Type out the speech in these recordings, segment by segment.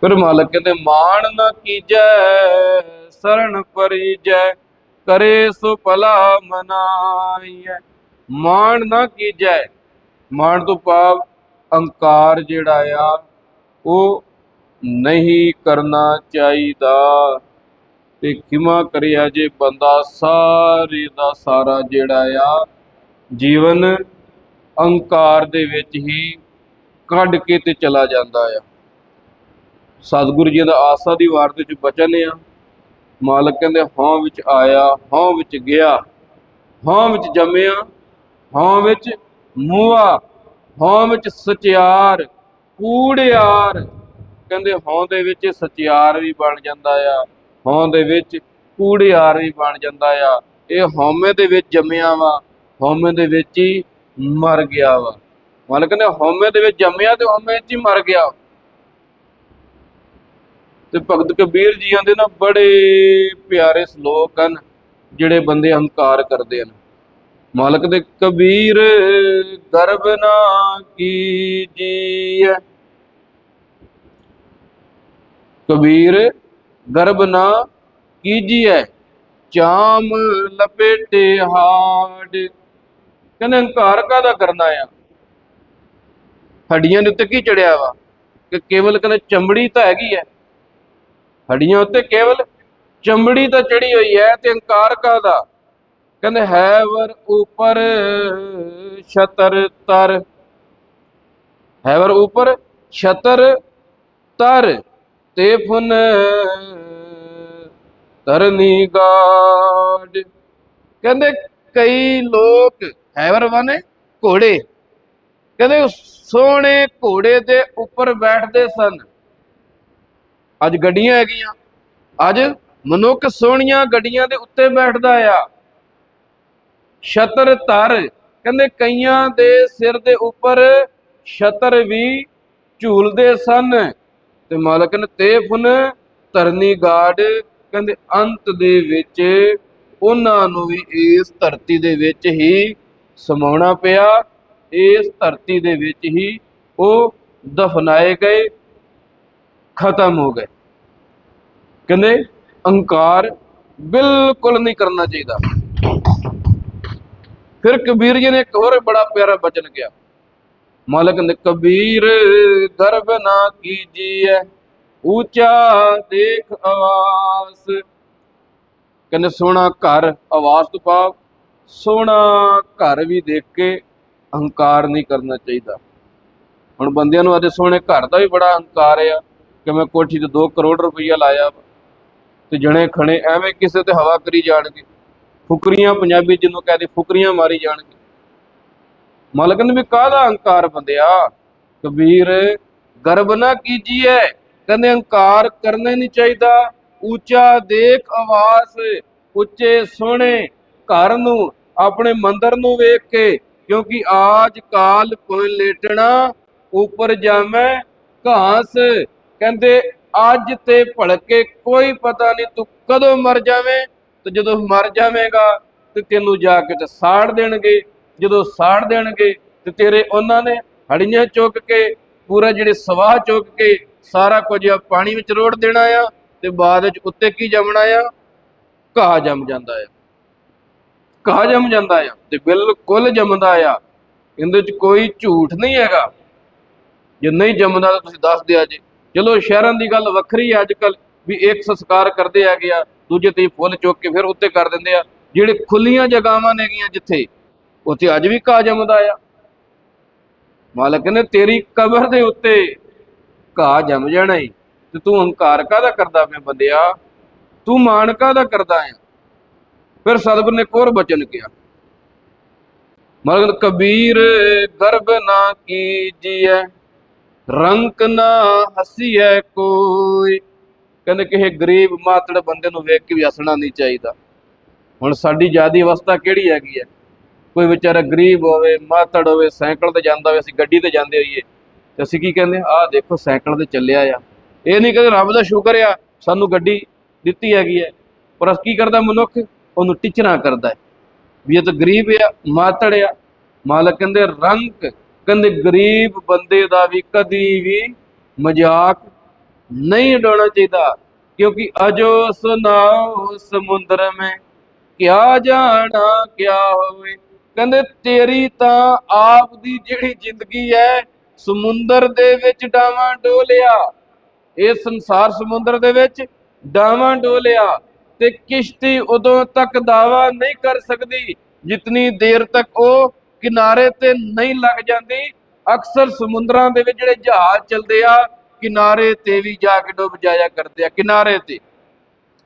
ਫਿਰ ਮਾਲਕ ਕਹਿੰਦੇ, ਮਾਣ ਨਾ ਕੀਜੈ ਸਰਣ ਪਰੀਜੈ, ਕਰੇ ਸੋ ਭਲਾ ਮਨਾਈਐ। ਮਾਣ ਨਾ ਕੀਜੈ, ਮਾਣ ਤੋਂ ਭਾਵ ਅਹੰਕਾਰ ਜਿਹੜਾ ਆ, ਉਹ ਨਹੀਂ ਕਰਨਾ ਚਾਹੀਦਾ। ਤੇ ਖਿਮਾ ਕਰਿਆ ਜੇ ਬੰਦਾ ਸਾਰੇ ਦਾ ਸਾਰਾ ਜਿਹੜਾ ਆ, ਜੀਵਨ ਅਹੰਕਾਰ ਦੇ ਵਿੱਚ ਹੀ ਕੱਢ ਕੇ ਤੇ ਚਲਾ ਜਾਂਦਾ ਆ। ਸਤਿਗੁਰੂ ਜੀ ਦਾ ਆਸਾ ਦੀ ਵਾਰ ਦੇ ਵਿੱਚ ਬਚਨ ਆ। ਮਾਲਕ ਕਹਿੰਦੇ ਹਾਂ ਵਿੱਚ ਆਇਆ ਹਾਂ ਵਿੱਚ ਗਿਆ ਹਾਂ ਵਿੱਚ ਜੰਮਿਆ ਹਾਂ ਵਿੱਚ ਮੂਆ ਹਾਂ ਵਿੱਚ ਸਚਿਆਰ, ਕੂੜਿਆਰ। ਕਹਿੰਦੇ ਹਾਂ ਦੇ ਵਿੱਚ ਸਚਿਆਰ ਵੀ ਬਣ ਜਾਂਦਾ ਆ ਹਾਂ ਦੇ ਵਿੱਚ ਕੂੜਿਆਰ ਵੀ ਬਣ ਜਾਂਦਾ ਆ। ਇਹ ਹਉਮੈ ਦੇ ਵਿੱਚ ਜੰਮਿਆ ਵਾ, ਹਉਮੈ ਦੇ ਵਿੱਚ ਹੀ ਮਰ ਗਿਆ ਵਾ। ਮਾਲਕ ਕਹਿੰਦੇ, ਹਉਮੈ ਦੇ ਵਿੱਚ ਜੰਮਿਆ ਤੇ ਹਉਮੈ 'ਚ ਹੀ ਮਰ ਗਿਆ। ਤੇ ਭਗਤ ਕਬੀਰ ਜੀਆਂ ਦੇ ਨਾ ਬੜੇ ਪਿਆਰੇ ਸ਼ਲੋਕ ਹਨ, ਜਿਹੜੇ ਬੰਦੇ ਹੰਕਾਰ ਕਰਦੇ ਹਨ। ਮਾਲਕ ਦੇ ਕਬੀਰ, ਗਰਬ ਨਾ ਕੀਜੀਐ। ਕਬੀਰ, ਗਰਬ ਨਾ ਕੀਜੀਐ, ਚਾਮ ਲਪੇਟੇ ਹਾੜ। ਕਹਿੰਦੇ ਹੰਕਾਰ ਕਾਦਾ ਕਰਨਾ ਆ? ਹੱਡੀਆਂ ਦੇ ਉੱਤੇ ਕੀ ਚੜਿਆ ਵਾ? ਕਿ ਕੇਵਲ ਕਹਿੰਦੇ ਚਮੜੀ ਤਾਂ ਹੈਗੀ ਹੈ ਹੱਡੀਆਂ ਉੱਤੇ ਕੇਵਲ ਚਮੜੀ ਤਾਂ ਚੜੀ ਹੋਈ ਹੈ ਤੇ ਹੰਕਾਰ ਕਾਦਾ ਕਹਿੰਦੇ ਹੈ ਵਰ ਉਪਰ ਛਤਰ ਤਰ। ਹੈ ਵਰ ਉਪਰ ਛਤਰ ਤਰ ਤੇ ਫੁਨ ਤਰਨੀ ਗਾਡ। ਕਹਿੰਦੇ, ਕਈ ਲੋਕ ਹੈਵਰ ਬਣੇ ਘੋੜੇ। ਕਹਿੰਦੇ, ਸੋਹਣੇ ਘੋੜੇ ਦੇ ਉੱਪਰ ਬੈਠਦੇ ਸਨ। ਅੱਜ ਗੱਡੀਆਂ ਹੈਗੀਆਂ। ਅੱਜ ਮਨੁੱਖ ਸੋਹਣੀਆਂ ਗੱਡੀਆਂ ਦੇ ਉੱਤੇ ਬੈਠਦਾ ਆ। ਛਤਰ ਧਰ, ਕਹਿੰਦੇ ਕਈਆਂ ਦੇ ਸਿਰ ਦੇ ਉੱਪਰ ਛਤਰ ਵੀ ਝੂਲਦੇ ਸਨ। ਤੇ ਮਾਲਕ ਨੇ ਤੇ ਫੁਨ ਧਰਨੀ ਗਾਡ ਕਹਿੰਦੇ ਅੰਤ ਦੇ ਵਿੱਚ ਉਹਨਾਂ ਨੂੰ ਵੀ ਇਸ ਧਰਤੀ ਦੇ ਵਿੱਚ ਹੀ ਸਮਾਉਣਾ ਪਿਆ। ਇਸ ਧਰਤੀ ਦੇ ਵਿੱਚ ਹੀ ਉਹ ਦਫਨਾਏ ਗਏ। ਖਤਮ ਹੋ ਗਏ। ਕਹਿੰਦੇ ਅਹੰਕਾਰ ਬਿਲਕੁਲ ਨਹੀਂ ਕਰਨਾ ਚਾਹੀਦਾ। ਫਿਰ ਕਬੀਰ ਜੀ ਨੇ ਇੱਕ ਹੋਰ ਬੜਾ ਪਿਆਰਾ ਬਚਨ ਕਿਹਾ। ਮਾਲਕ ਨੇ, ਕਬੀਰ ਗਰਬ ਨਾ ਕੀਜੀਐ ਉੱਚਾ ਦੇਖ ਆਵਾਸ। ਕਹਿੰਦੇ ਸੋਹਣਾ ਘਰ ਆਵਾਜ਼ ਤੋਂ ਭਾਵ ਸੋਹਣਾ ਘਰ ਵੀ ਦੇਖ ਕੇ ਹੰਕਾਰ ਨਹੀਂ ਕਰਨਾ ਚਾਹੀਦਾ। ਹੁਣ ਬੰਦਿਆਂ ਨੂੰ ਅੱਜ ਸੋਹਣੇ ਘਰ ਦਾ ਵੀ ਬੜਾ ਹੰਕਾਰ ਆ। ਕਿ ਮੈਂ ਕੋਠੀ ਤੇ 2 ਕਰੋੜ ਰੁਪਈਆ ਲਾਇਆ ਵਾ। ਤੇ ਜਣੇ ਖਣੇ ਐਵੇਂ ਕਿਸੇ ਤੇ ਹਵਾ ਕਰੀ ਜਾਣਗੇ। ਫੁਕਰੀਆਂ ਪੰਜਾਬੀ ਜਿਹਨੂੰ ਕਹਦੇ ਫੁਕਰੀਆਂ ਮਾਰੀ ਜਾਣਗੇ। ਮਾਲਕ ਨੇ ਵੀ ਕਾਹਦਾ ਅਹੰਕਾਰ ਬੰਦਿਆ? ਕਬੀਰ, ਗਰਬ ਨਾ ਕੀਜੀਏ। ਕਹਿੰਦੇ ਅਹੰਕਾਰ ਕਰਨਾ ਨਹੀਂ ਚਾਹੀਦਾ। ਉੱਚਾ ਦੇਖ ਆਵਾਸ ਉੱਚੇ ਸੋਹਣੇ। ਘਰ ਨੂੰ, ਆਪਣੇ ਮੰਦਰ ਨੂੰ ਵੇਖ ਕੇ। ਕਿਉਂਕਿ ਆਜ ਕਾਲ ਕੋਈ ਲੇਟਣਾ, ਉੱਪਰ ਜਾਵੇਂ ਘਾਸ। ਕਹਿੰਦੇ, ਅੱਜ ਤੇ ਭਲਕੇ ਕੋਈ ਪਤਾ ਨਹੀਂ ਤੂੰ ਕਦੋਂ ਮਰ ਜਾਵੇਂ, ਤੇ ਜਦੋਂ ਮਰ ਜਾਵੇਂਗਾ, ਤੇ ਤੈਨੂੰ ਜਾ ਕੇ ਤੇ ਸਾੜ ਦੇਣਗੇ। ਜਦੋਂ ਸਾੜ ਦੇਣਗੇ, ਤੇ ਤੇਰੇ ਉਹਨਾਂ ਨੇ ਹੜੀਆਂ ਚੁੱਕ ਕੇ, ਪੂਰਾ ਜਿਹੜੇ ਸਵਾਹ ਚੁੱਕ ਕੇ, ਸਾਰਾ ਕੁਝ ਆ, ਪਾਣੀ ਵਿੱਚ ਰੋੜ ਦੇਣਾ ਆ, ਤੇ ਬਾਅਦ ਵਿੱਚ ਉੱਤੇ ਕੀ ਜਮਣਾ ਆ? ਘਾਹ ਜੰਮ ਜਾਂਦਾ ਆ। ਘਾਹ ਜੰਮ ਜਾਂਦਾ ਆ, ਤੇ ਬਿਲਕੁਲ ਜੰਮਦਾ ਆ। ਇਹਦੇ ਵਿੱਚ ਕੋਈ ਝੂਠ ਨਹੀਂ ਹੈਗਾ। ਜੇ ਨਹੀਂ ਜੰਮਦਾ ਤਾਂ ਤੁਸੀਂ ਦੱਸ ਦਿਆ ਜੀ। ਚਲੋ ਸ਼ਹਿਰਾਂ ਦੀ ਗੱਲ ਵੱਖਰੀ ਹੈ ਅੱਜ ਕੱਲ ਵੀ ਇੱਕ ਸੰਸਕਾਰ ਕਰਦੇ ਹੈਗੇ ਆ, ਦੂਜੇ ਤੇ ਫੁੱਲ ਚੁੱਕ ਕੇ ਫਿਰ ਉੱਤੇ ਕਰ ਦਿੰਦੇ ਆ, ਜਿਹੜੇ ਖੁੱਲੀਆਂ ਜਗਾਵਾਂ ਨੇਗੀਆਂ ਜਿੱਥੇ, ਉੱਥੇ ਅੱਜ ਵੀ ਘਾਹ ਜੰਮਦਾ ਆ। ਮਾਲਕ ਨੇ ਤੇਰੀ ਕਬਰ ਦੇ ਉੱਤੇ ਘਾਹ ਜੰਮ ਜਾਣਾ ਈ, ਤੇ ਤੂੰ ਹੰਕਾਰ ਕਾਹਦਾ ਕਰਦਾ ਪਿਆ ਬੰਦਿਆ? ਤੂੰ ਮਾਣ ਕਾਹਦਾ ਕਰਦਾ ਆ? ਫਿਰ ਸਤਿਗੁਰ ਨੇ ਕੋਰ ਬਚਨ ਕਿਹਾ। ਮਗਰ ਕਬੀਰ ਗਰਭ ਨਾ ਕੀਜੀਐ ਰੰਕ ਨਾ ਹਸੀਐ ਕੋਈ। ਕਹਿੰਦੇ ਕਿਸੇ ਗਰੀਬ ਮਾਤੜ ਬੰਦੇ ਨੂੰ ਵੇਖ ਕੇ ਵੀ ਹੱਸਣਾ ਨਹੀਂ ਚਾਹੀਦਾ। ਹੁਣ ਸਾਡੀ ਜਿਆਦੀ ਅਵਸਥਾ ਕਿਹੜੀ ਹੈਗੀ ਹੈ ਕੋਈ ਵਿਚਾਰਾ ਗਰੀਬ ਹੋਵੇ, ਮਾਤੜ ਹੋਵੇ, ਸਾਈਕਲ ਤੇ ਜਾਂਦਾ ਹੋਵੇ, ਅਸੀਂ ਗੱਡੀ ਤੇ ਜਾਂਦੇ ਹੋਈਏ, ਤੇ ਅਸੀਂ ਕੀ ਕਹਿੰਦੇ ਆਹ ਦੇਖੋ ਸਾਈਕਲ ਤੇ ਚੱਲਿਆ ਆ। ਇਹ ਨਹੀਂ ਕਹਿੰਦੇ ਰੱਬ ਦਾ ਸ਼ੁਕਰ ਆ, ਸਾਨੂੰ ਗੱਡੀ ਦਿੱਤੀ ਹੈਗੀ ਹੈ ਪਰ ਅਸ ਕੀ ਕਰਦਾ ਮਨੁੱਖ? ਉਹਨੂੰ ਟਿਚਣਾ ਕਰਦਾ ਹੈ ਵੀ ਇਹ ਤਾਂ ਗਰੀਬ ਆ, ਮਾਤੜ ਆ। ਮਾਲਕ ਕਹਿੰਦੇ ਰੰਕ ਕਹਿੰਦੇ ਗਰੀਬ ਬੰਦੇ ਦਾ ਵੀ ਕਦੀ ਵੀ ਮਜ਼ਾਕ ਨਹੀਂ ਡੋਣਾ ਚਾਹੀਦਾ, ਕਿਉਂਕਿ ਅਜੋ ਸੁਨਾਓ ਸਮੁੰਦਰ ਮੈਂ ਕਿਆ ਜਾਣਾ, ਕਿਆ ਹੋਵੇ। ਕਹਿੰਦੇ, ਤੇਰੀ ਤਾਂ ਆਪ ਦੀ ਜਿਹੜੀ ਜ਼ਿੰਦਗੀ ਹੈ, ਸਮੁੰਦਰ ਦੇ ਵਿੱਚ ਡਾਵਾਂ ਡੋਲਿਆ। ਇਹ ਸੰਸਾਰ ਸਮੁੰਦਰ ਦੇ ਵਿੱਚ ਡਾਵਾਂ ਡੋਲਿਆ ਤੇ ਕਿਸ਼ਤੀ ਉਦੋਂ ਤੱਕ ਦਾਵਾ ਨਹੀਂ ਕਰ ਸਕਦੀ, ਜਿਤਨੀ ਦੇਰ ਤੱਕ ਉਹ ਕਿਨਾਰੇ ਤੇ ਨਹੀਂ ਲੱਗ ਜਾਂਦੀ। ਅਕਸਰ ਸਮੁੰਦਰਾਂ ਦੇ ਵਿੱਚ ਜਿਹੜੇ ਜਹਾਜ਼ ਚੱਲਦੇ ਆ, ਕਿਨਾਰੇ ਤੇ ਵੀ ਜਾ ਕੇ ਡੁੱਬ ਜਾਇਆ ਕਰਦੇ ਆ, ਕਿਨਾਰੇ ਤੇ।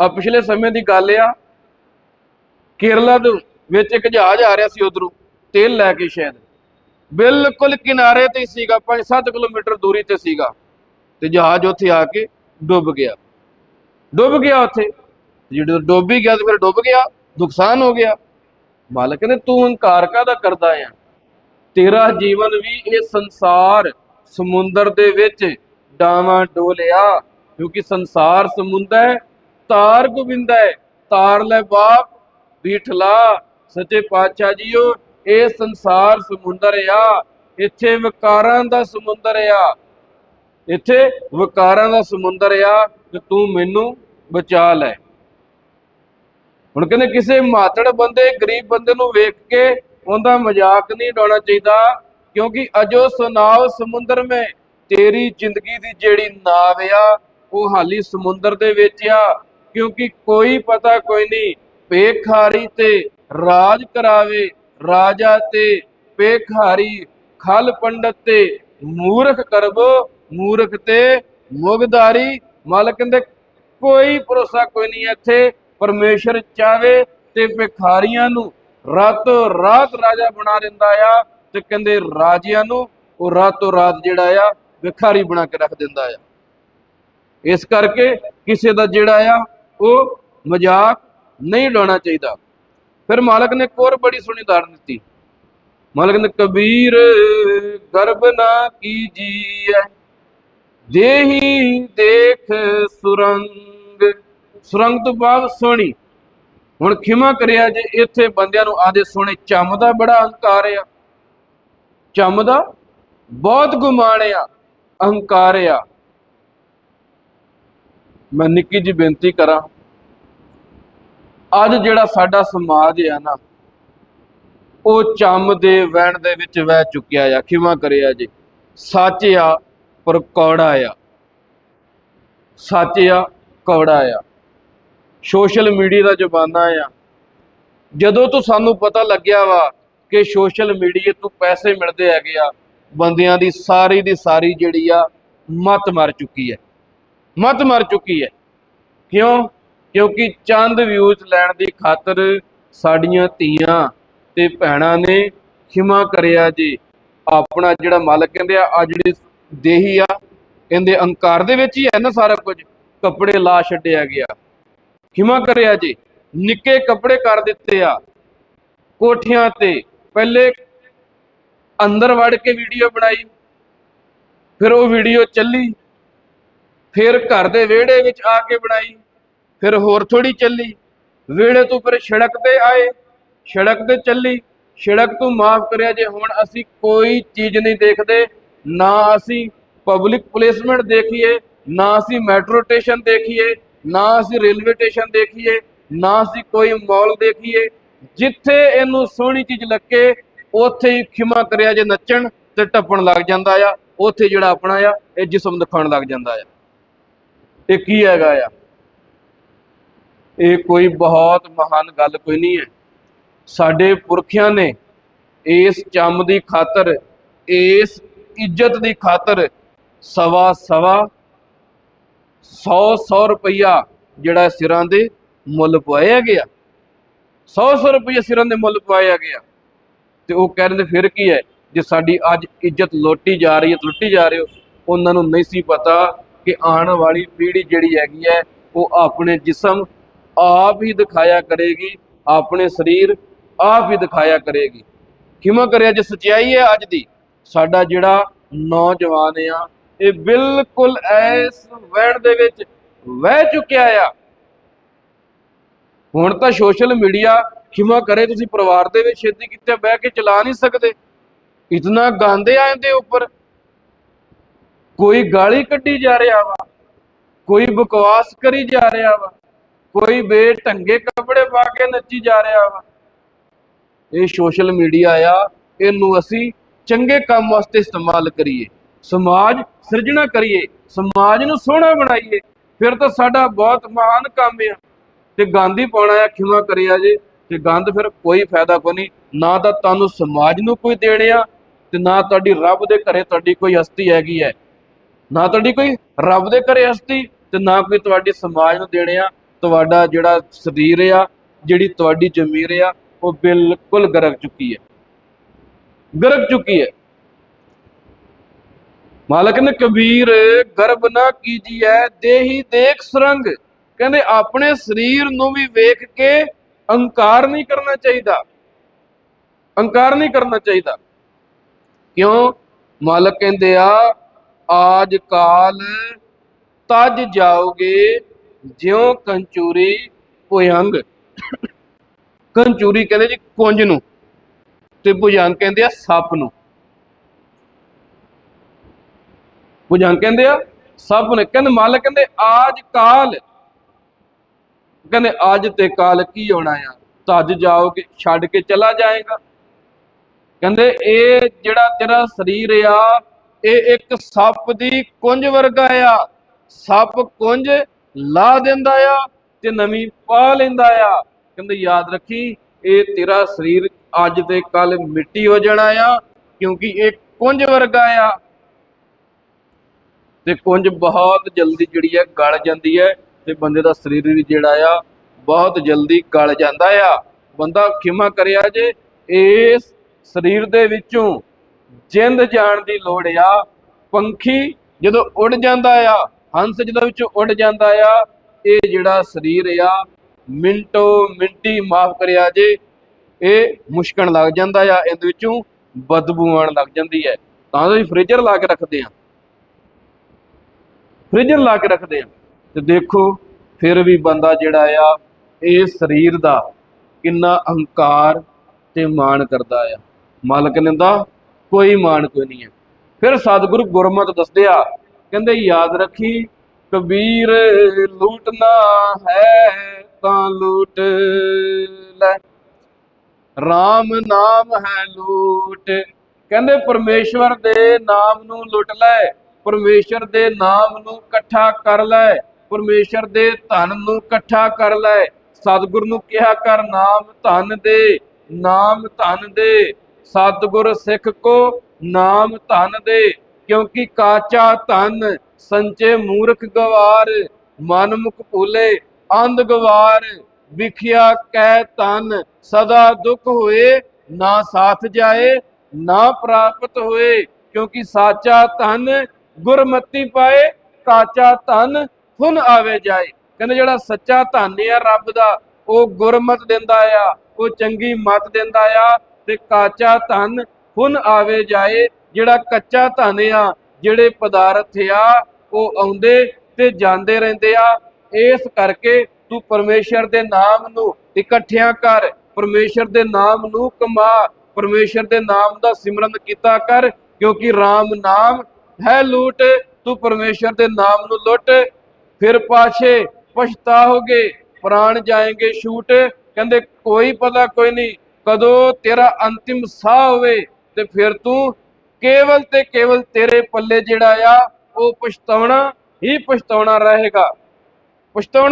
ਆ ਪਿਛਲੇ ਸਮੇਂ ਦੀ ਗੱਲ ਆ, ਕੇਰਲਾ ਦੇ ਵਿੱਚ ਇੱਕ ਜਹਾਜ਼ ਆ ਰਿਹਾ ਸੀ ਉਧਰੋਂ, ਤੇਲ ਲੈ ਕੇ ਸ਼ਾਇਦ। ਬਿਲਕੁਲ ਕਿਨਾਰੇ ਤੇ ਸੀਗਾ 5-7 ਕਿਲੋਮੀਟਰ ਦੂਰੀ ਤੇ ਸੀਗਾ। ਤੇ ਜਹਾਜ਼ ਉੱਥੇ ਆ ਕੇ ਡੁੱਬ ਗਿਆ। ਡੁੱਬ ਗਿਆ ਉੱਥੇ। ਜਦੋਂ ਡੁੱਬ ਹੀ ਗਿਆ ਤੇ ਫਿਰ ਡੁੱਬ ਗਿਆ, ਨੁਕਸਾਨ ਹੋ ਗਿਆ। ਮਾਲਕ ਨੇ, ਤੂੰ ਹੰਕਾਰ ਕਾਹਦਾ ਕਰਦਾ ਆ? ਤੇਰਾ ਜੀਵਨ ਵੀ ਇਹ ਸੰਸਾਰ ਸਮੁੰਦਰ ਦੇ ਵਿੱਚ ਡਾਵਾਂ ਡੋਲਿਆ, ਕਿਉਂਕਿ ਸੰਸਾਰ ਸਮੁੰਦਰ ਹੈ, ਤਾਰ ਗੋਬਿੰਦ ਹੈ, ਤਾਰ ਲੈ ਬਾਪ ਬੀਠਲਾ ਸੱਚੇ ਪਾਤਸ਼ਾਹ ਜੀਓ, ਇਹ ਸੰਸਾਰ ਸਮੁੰਦਰ ਆ, ਇੱਥੇ ਵਿਕਾਰਾਂ ਦਾ ਸਮੁੰਦਰ ਆ। ਇੱਥੇ ਵਿਕਾਰਾਂ ਦਾ ਸਮੁੰਦਰ ਆ ਕਿ ਤੂੰ ਮੈਨੂੰ ਬਚਾ ਲੈ। ਹੁਣ ਕਹਿੰਦੇ ਕਿਸੇ ਮਾਤੜ ਬੰਦੇ, ਗਰੀਬ ਬੰਦੇ ਨੂੰ ਵੇਖ ਕੇ ਉਹਦਾ ਮਜ਼ਾਕ ਨਹੀਂ ਉਡਾਉਣਾ ਚਾਹੀਦਾ, ਕਿਉਂਕਿ ਅਜੋ ਸੁਨਾਓ ਸਮੁੰਦਰ ਮੇ, ਤੇਰੀ ਜ਼ਿੰਦਗੀ ਦੀ ਜਿਹੜੀ ਨਾਵ ਆ, ਉਹ ਹਾਲੀ ਸਮੁੰਦਰ ਦੇ ਵਿੱਚ ਆ, ਕਿਉਂਕਿ ਕੋਈ ਪਤਾ ਕੋਈ ਨਹੀਂ, ਪੇਖਾਰੀ ਤੇ ਰਾਜ ਕਰਾਵੇ, ਰਾਜਾ ਤੇ ਪੇਖਾਰੀ, ਖਲ ਪੰਡਤ ਤੇ ਮੂਰਖ ਕਰਬੋ ਮੂਰਖ ਤੇ ਮੁਗਦਾਰੀ ਮਾਲਕ ਕਹਿੰਦੇ ਕੋਈ ਭਰੋਸਾ ਕੋਈ ਨਹੀਂ ਇੱਥੇ ਪਰਮੇਸ਼ਰ ਚਾਵੇ ਤੇ ਭਿਖਾਰੀਆਂ ਨੂੰ ਰਾਤੋਂ ਰਾਤ ਰਾਜਾ ਬਣਾ ਦਿੰਦਾ ਆ ਤੇ ਕਹਿੰਦੇ ਰਾਜਿਆਂ ਨੂੰ ਉਹ ਰਾਤੋਂ ਰਾਤ ਜਿਹੜਾ ਆ ਭਿਖਾਰੀ ਬਣਾ ਕੇ ਰੱਖ ਦਿੰਦਾ ਆ। ਇਸ ਕਰਕੇ ਕਿਸੇ ਦਾ ਜਿਹੜਾ ਆ ਉਹ ਮਜ਼ਾਕ ਨਹੀਂ ਉਡਾਉਣਾ ਚਾਹੀਦਾ। ਫਿਰ ਮਾਲਕ ਨੇ ਇੱਕ ਹੋਰ ਬੜੀ ਸੋਹਣੀ ਉਦਾਹਰਨ ਦਿੱਤੀ। ਮਾਲਕ ਨੇ ਕਬੀਰ, ਗਰਬ ਨਾ ਕੀਜੀਐ, ਦੇਹੀ ਦੇਖ ਸੁਰੰਗ। ਸੁਰੰਗ ਤੋਂ ਬਾਅਦ ਸੋਹਣੀ। ਹੁਣ ਖਿਮਾ ਕਰਿਆ ਜੇ ਇੱਥੇ ਬੰਦਿਆਂ ਨੂੰ ਆਦੇ ਸੋਹਣੇ, ਚੰਮ ਦਾ ਬੜਾ ਅਹੰਕਾਰ ਆ। ਚੰਮ ਦਾ ਬਹੁਤ ਗੁਮਾਨ ਆ, ਅਹੰਕਾਰ ਆ। ਮੈਂ ਨਿੱਕੀ ਜੀ ਬੇਨਤੀ ਕਰਾਂ, ਅੱਜ ਜਿਹੜਾ ਸਾਡਾ ਸਮਾਜ ਆ ਨਾ, ਉਹ ਚੰਮ ਦੇ ਵਹਿਣ ਦੇ ਵਿੱਚ ਵਹਿ ਚੁੱਕਿਆ ਆ, ਖਿਮਾ ਕਰਿਆ ਜੀ। ਸੱਚ ਆ ਪਰ ਕੌੜਾ ਆ। ਸੱਚ ਆ, ਕੌੜਾ ਆ। ਸੋਸ਼ਲ ਮੀਡੀਆ ਦਾ ਜ਼ਮਾਨਾ ਆ। ਜਦੋਂ ਤੋਂ ਸਾਨੂੰ ਪਤਾ ਲੱਗਿਆ ਵਾ ਕਿ ਸੋਸ਼ਲ ਮੀਡੀਆ ਤੋਂ ਪੈਸੇ ਮਿਲਦੇ ਹੈਗੇ ਆ, ਬੰਦਿਆਂ ਦੀ ਸਾਰੀ ਦੀ ਸਾਰੀ ਜਿਹੜੀ ਆ, ਮਤ ਮਰ ਚੁੱਕੀ ਹੈ। ਮਤ ਮਰ ਚੁੱਕੀ ਹੈ। ਕਿਉਂ? ਕਿਉਂਕਿ ਚੰਦ ਵਿਊਜ਼ ਲੈਣ ਦੀ ਖਾਤਰ ਸਾਡੀਆਂ ਧੀਆਂ ਤੇ ਭੈਣਾਂ ਨੇ ਖਿਮਾ ਕਰਿਆ ਜੀ। ਆਪਣਾ ਜਿਹੜਾ ਮਾਲਕ ਕਹਿੰਦੇ ਆ ਆ ਜਿਹੜੀ ਦੇਹੀ ਆ ਇਹਦੇ ਅਹੰਕਾਰ ਦੇ ਵਿੱਚ ਹੀ ਹੈ ਨਾ ਸਾਰਾ ਕੁਝ। ਕੱਪੜੇ ਲਾ ਛੱਡਿਆ ਗਿਆ। ਖਿਮਾ ਕਰਿਆ ਜੀ। ਨਿੱਕੇ ਕੱਪੜੇ ਕਰ ਦਿੱਤੇ ਆ। ਕੋਠੀਆਂ ਤੇ ਪਹਿਲੇ ਅੰਦਰ ਵੜ ਕੇ ਵੀਡੀਓ ਬਣਾਈ। ਫਿਰ ਉਹ ਵੀਡੀਓ ਚੱਲੀ। ਫਿਰ ਘਰ ਦੇ ਵਿਹੜੇ ਵਿੱਚ ਆ ਕੇ ਬਣਾਈ। ਫਿਰ ਹੋਰ ਥੋੜੀ ਚੱਲੀ। ਵਿਹੜੇ ਤੋਂ ਫਿਰ ਸੜਕ ਤੇ ਆਏ। ਸੜਕ ਤੇ ਚੱਲੀ। ਸੜਕ ਤੋਂ ਮਾਫ ਕਰਿਆ ਜੇ ਹੁਣ ਅਸੀਂ ਕੋਈ ਚੀਜ਼ ਨਹੀਂ ਦੇਖਦੇ, ਨਾ ਅਸੀਂ ਪਬਲਿਕ ਪਲੇਸਮੈਂਟ ਦੇਖੀਏ, ਨਾ ਅਸੀਂ ਮੈਟਰੋ ਸਟੇਸ਼ਨ ਦੇਖੀਏ ਨਾ ਅਸੀਂ ਰੇਲਵੇ ਸਟੇਸ਼ਨ ਦੇਖੀਏ, ਨਾ ਅਸੀਂ ਕੋਈ ਮਾਲ ਦੇਖੀਏ, ਜਿੱਥੇ ਇਹਨੂੰ ਸੋਹਣੀ ਚੀਜ਼ ਲੱਗੇ, ਉੱਥੇ ਹੀ ਖਿਮਾ ਕਰਿਆ ਜੇ ਨੱਚਣ ਤੇ ਟੱਪਣ ਲੱਗ ਜਾਂਦਾ ਆ, ਉੱਥੇ ਜਿਹੜਾ ਆਪਣਾ ਆ, ਇਹ ਜਿਸਮ ਦਿਖਾਉਣ ਲੱਗ ਜਾਂਦਾ ਆ। ਇਹ ਕੀ ਹੈਗਾ ਆ? ਇਹ ਕੋਈ ਬਹੁਤ ਮਹਾਨ ਗੱਲ ਕੋਈ ਨਹੀਂ ਹੈ। ਸਾਡੇ ਪੁਰਖਿਆਂ ਨੇ ਇਸ ਚੰਮ ਦੀ ਖਾਤਰ, ਇਸ ਇੱਜ਼ਤ ਦੀ ਖਾਤਰ ਸਵਾ ਸਵਾ 100 100 ਰੁਪਈਆ ਜਿਹੜਾ ਸਿਰਾਂ ਦੇ ਮੁੱਲ ਪਵਾਇਆ ਗਿਆ। 100 100 ਰੁਪਈਆ ਸਿਰਾਂ ਦੇ ਮੁੱਲ ਪਵਾਇਆ ਗਿਆ। ਤੇ ਉਹ ਕਹਿੰਦੇ ਫਿਰ ਕੀ ਹੈ? ਜੇ ਸਾਡੀ ਅੱਜ ਇੱਜ਼ਤ ਲੋਟੀ ਜਾ ਰਹੀ ਹੈ, ਲੁੱਟੀ ਜਾ ਰਹੇ ਹੋ, ਉਹਨਾਂ ਨੂੰ ਨਹੀਂ ਸੀ ਪਤਾ ਕਿ ਆਉਣ ਵਾਲੀ ਪੀੜ੍ਹੀ ਜਿਹੜੀ ਹੈਗੀ ਹੈ, ਉਹ ਆਪਣੇ ਜਿਸਮ ਆਪ ਹੀ ਦਿਖਾਇਆ ਕਰੇਗੀ, ਆਪਣੇ ਸਰੀਰ ਆਪ ਹੀ ਦਿਖਾਇਆ ਕਰੇਗੀ। ਕਿਵੇਂ ਕਰਿਆ ਜੇ ਸਚਾਈ ਹੈ ਅੱਜ ਦੀ? ਸਾਡਾ ਜਿਹੜਾ ਨੌਜਵਾਨ ਆ ਇਹ ਬਿਲਕੁਲ ਐਸ ਵਹਿਣ ਦੇ ਵਿੱਚ ਵਹਿ ਚੁੱਕਿਆ ਆ। ਹੁਣ ਤਾਂ ਸੋਸ਼ਲ ਮੀਡੀਆ ਖਿਮਾ ਕਰੇ, ਤੁਸੀਂ ਪਰਿਵਾਰ ਦੇ ਵਿੱਚ ਛੇਤੀ ਕਿਤੇ ਬਹਿ ਕੇ ਚਲਾ ਨਹੀਂ ਸਕਦੇ। ਇਤਨਾ ਗਾਂਦੇ ਆ ਇਹਦੇ ਉੱਪਰ। ਕੋਈ ਗਾਲੀ ਕੱਢੀ ਜਾ ਰਿਹਾ ਵਾ, ਕੋਈ ਬਕਵਾਸ ਕਰੀ ਜਾ ਰਿਹਾ ਵਾ, ਕੋਈ ਬੇਢੰਗੇ ਕੱਪੜੇ ਪਾ ਕੇ ਨੱਚੀ ਜਾ ਰਿਹਾ ਵਾ। ਇਹ ਸੋਸ਼ਲ ਮੀਡੀਆ ਆ, ਇਹਨੂੰ ਅਸੀਂ ਚੰਗੇ ਕੰਮ ਵਾਸਤੇ ਇਸਤੇਮਾਲ ਕਰੀਏ। ਸਮਾਜ ਸਿਰਜਣਾ ਕਰੀਏ, ਸਮਾਜ ਨੂੰ ਸੋਹਣਾ ਬਣਾਈਏ, ਫਿਰ ਤਾਂ ਸਾਡਾ ਬਹੁਤ ਮਹਾਨ ਕੰਮ ਆ। ਤੇ ਗੰਦ ਹੀ ਪਾਉਣਾ ਆ, ਖਿਮਾ ਕਰਿਆ ਜੇ, ਤੇ ਗੰਦ ਫਿਰ ਕੋਈ ਫਾਇਦਾ ਕੋ ਨਹੀਂ। ਨਾ ਤਾਂ ਤੁਹਾਨੂੰ ਸਮਾਜ ਨੂੰ ਕੋਈ ਦੇਣਿਆ ਤੇ ਨਾ ਤੁਹਾਡੀ ਰੱਬ ਦੇ ਘਰੇ ਤੁਹਾਡੀ ਕੋਈ ਹਸਤੀ ਹੈਗੀ ਹੈ। ਨਾ ਤੁਹਾਡੀ ਕੋਈ ਰੱਬ ਦੇ ਘਰੇ ਹਸਤੀ, ਤੇ ਨਾ ਕੋਈ ਤੁਹਾਡੀ ਸਮਾਜ ਨੂੰ ਦੇਣੇ ਆ। ਤੁਹਾਡਾ ਜਿਹੜਾ ਸਰੀਰ ਆ, ਜਿਹੜੀ ਤੁਹਾਡੀ ਜ਼ਮੀਰ ਆ, ਉਹ ਬਿਲਕੁਲ ਗਰਕ ਚੁੱਕੀ ਹੈ। ਗਰਕ ਚੁੱਕੀ ਹੈ। ਮਾਲਕ ਨੇ ਕਬੀਰ, ਗਰਬ ਨਾ ਕੀਜੀਐ, ਦੇਹੀ ਦੇਖ ਸਰੰਗ। ਕਹਿੰਦੇ ਆਪਣੇ ਸਰੀਰ ਨੂੰ ਵੀ ਵੇਖ ਕੇ ਅਹੰਕਾਰ ਨਹੀਂ ਕਰਨਾ ਚਾਹੀਦਾ। ਅਹੰਕਾਰ ਨਹੀਂ ਕਰਨਾ ਚਾਹੀਦਾ। ਕਿਉਂ? ਮਾਲਕ ਕਹਿੰਦੇ ਆ, ਆਜ ਕਾਲ ਤਜ ਜਾਓਗੇ, ਜਿਉ ਕੰਚੂਰੀ ਭੁਯੰਗ ਕੰਚੂਰੀ ਕਹਿੰਦੇ ਜੀ ਕੁੰਜ ਨੂੰ। ਤੇ ਭੁਜੰਗ ਕਹਿੰਦੇ ਆ ਸੱਪ ਨੂੰ। ਭੁਜੰਗ ਕਹਿੰਦੇ ਆ ਸੱਪ ਨੇ ਕਹਿੰਦੇ, ਮਾਲਕ ਕਹਿੰਦੇ, ਆਜ ਕਾਲ। ਕਹਿੰਦੇ, ਅੱਜ ਤੇ ਕਾਲ ਕੀ ਹੋਣਾ ਆ? ਤਜ ਜਾਓਗੇ, ਛੱਡ ਕੇ ਚਲਾ ਜਾਏਗਾ। ਕਹਿੰਦੇ, ਇਹ ਜਿਹੜਾ ਤੇਰਾ ਸਰੀਰ ਆ, ਇਹ ਇੱਕ ਸੱਪ ਦੀ ਕੁੰਜ ਵਰਗਾ ਆ। ਸੱਪ ਕੁੰਜ ਲਾ ਦਿੰਦਾ ਆ ਤੇ ਨਵੀਂ ਪਾ ਲੈਂਦਾ ਆ। ਕਹਿੰਦੇ, ਯਾਦ ਰੱਖੀ, ਇਹ ਤੇਰਾ ਸਰੀਰ ਅੱਜ ਤੇ ਕੱਲ ਮਿੱਟੀ ਹੋ ਜਾਣਾ ਆ, ਕਿਉਂਕਿ ਇਹ ਕੁੰਜ ਵਰਗਾ ਆ। ਤੇ ਕੁੰਜ ਬਹੁਤ ਜਲਦੀ ਜਿਹੜੀ ਹੈ ਗਲ ਜਾਂਦੀ ਹੈ ਤੇ ਬੰਦੇ ਦਾ ਸਰੀਰ ਵੀ ਜਿਹੜਾ ਆ, ਬਹੁਤ ਜਲਦੀ ਗਲ ਜਾਂਦਾ ਆ। ਬੰਦਾ ਖਿਮਾ ਕਰਿਆ ਜੇ, ਇਸ ਸਰੀਰ ਦੇ ਵਿੱਚੋਂ ਜਿੰਦ ਜਾਣ ਦੀ ਲੋੜ ਆ। ਪੰਖੀ ਜਦੋਂ ਉੱਡ ਜਾਂਦਾ ਆ, ਹੰਸ ਜਦੋਂ ਵਿੱਚੋਂ ਉੱਡ ਜਾਂਦਾ ਆ, ਇਹ ਜਿਹੜਾ ਸਰੀਰ ਆ, ਮਿੰਟੋ ਮਿੰਟੀ ਮਾਫ ਕਰਿਆ ਜੇ, ਇਹ ਮੁਸ਼ਕਣ ਲੱਗ ਜਾਂਦਾ ਆ, ਇਹਦੇ ਵਿੱਚੋਂ ਬਦਬੂ ਆਉਣ ਲੱਗ ਜਾਂਦੀ ਹੈ। ਤਾਂ ਅਸੀਂ ਫ੍ਰੀਜ਼ਰ ਲਾ ਕੇ ਰੱਖਦੇ ਆ। ਫ੍ਰੀਜ਼ਰ ਲਾ ਕੇ ਰੱਖਦੇ ਆ। ਤੇ ਦੇਖੋ, ਫਿਰ ਵੀ ਬੰਦਾ ਜਿਹੜਾ ਆ, ਇਹ ਸਰੀਰ ਦਾ ਕਿੰਨਾ ਅਹੰਕਾਰ ਤੇ ਮਾਣ ਕਰਦਾ ਆ। ਮਾਲਕ ਨੇ ਕੋਈ ਮਾਣ ਕੋਈ ਨਹੀਂ ਹੈ ਫਿਰ ਸਤਿਗੁਰੂ ਗੁਰਮਤ ਦੱਸਦੇ ਆ, ਕਹਿੰਦੇ ਯਾਦ ਰੱਖੀ, ਕਬੀਰ ਲੂਟਣਾ ਹੈ ਤਾਂ ਲੂਟ ਲੈ। RAM ਨਾਮ ਹੈ ਲੂਟ। ਕਹਿੰਦੇ ਪਰਮੇਸ਼ਵਰ ਦੇ ਨਾਮ ਨੂੰ ਲੁੱਟ ਲੈ। ਪਰਮੇਸ਼ਰ ਦੇ ਨਾਮ ਨੂੰ ਇਕੱਠਾ ਕਰ ਲੈ, ਪਰਮੇਸ਼ਰ ਦੇ ਧਨ ਨੂੰ ਇਕੱਠਾ ਕਰ ਲੈ। ਸਤਿਗੁਰ ਨੂੰ ਕਿਹਾ ਕਰ, ਨਾਮ ਧਨ ਦੇ, ਨਾਮ ਧਨ ਦੇ। ਸਤਿਗੁਰ ਸਿੱਖ ਕੋ, ਨਾਮ ਧਨ ਦੇ। ਕਿਉਂਕਿ ਕਾਚਾ ਧਨ ਸੰਚੇ ਮੂਰਖ ਗਵਾਰ, ਮਨ ਮੁਖ ਭੂਲੇ, ਅੰਧ ਗਵਾਰ। ਵਿਖਿਆ ਕਹਿ ਤਨ ਸਦਾ ਦੁੱਖ ਹੋਏ, ਨਾ ਸਾਥ ਜਾਏ, ਨਾ ਪ੍ਰਾਪਤ ਹੋਏ। ਕਿਉਂਕਿ ਸਾਚਾ ਧਨ ਗੁਰਮਤੀ ਪਾਏ, ਕਾਚਾ ਧਨ ਫੁਨ ਆਵੇ ਜਾਏ। ਕਹਿੰਦੇ ਜਿਹੜਾ ਸੱਚਾ ਧਨ ਆ ਰੱਬ ਦਾ, ਉਹ ਗੁਰਮਤ ਦਿੰਦਾ ਆ, ਉਹ ਚੰਗੀ ਮਤ ਦਿੰਦਾ ਆ ਤੇ ਕਾਚਾ ਧਨ ਫੁਨ ਆਵੇ ਜਾਏ। ਜਿਹੜਾ ਕੱਚਾ ਧਨ ਆ, ਜਿਹੜੇ ਪਦਾਰਥ ਆ, ਉਹ ਆਉਂਦੇ ਤੇ ਜਾਂਦੇ ਰਹਿੰਦੇ ਆ। ਇਸ ਕਰਕੇ ਤੂੰ ਪਰਮੇਸ਼ਰ ਦੇ ਨਾਮ ਨੂੰ ਇਕੱਠਿਆਂ ਕਰ, ਪਰਮੇਸ਼ਰ ਦੇ ਨਾਮ ਨੂੰ ਕਮਾ, ਪਰਮੇਸ਼ਰ ਦੇ ਨਾਮ ਦਾ ਸਿਮਰਨ ਕੀਤਾ ਕਰ, ਕਿਉਂਕਿ RAM ਨਾਮ ਹੈ ਲੂਟ, ਤੂੰ ਪਰਮੇਸ਼ਰ ਦੇ ਨਾਮ ਨੂੰ ਲੁੱਟ, ਫਿਰ ਪਾਛੇ ਪਛਤਾਓਗੇ, ਪ੍ਰਾਣ ਜਾਏਂਗੇ ਛੂਟ। ਕਹਿੰਦੇ, ਕੋਈ ਪਤਾ, ਕੋਈ ਨਹੀਂ, ਕਦੋਂ ਤੇਰਾ ਅੰਤਿਮ ਸਾਹ ਹੋਵੇ, ਤੇ ਫਿਰ ਤੂੰ ਕੇਵਲ ਤੇ ਕੇਵਲ ਤੇਰੇ ਪੱਲੇ ਜਿਹੜਾ ਆ, ਉਹ ਪਛਤਾਉਣਾ ਹੀ ਪਛਤਾਉਣਾ ਰਹੇਗਾ। ਪਛਤਾਉਣਾ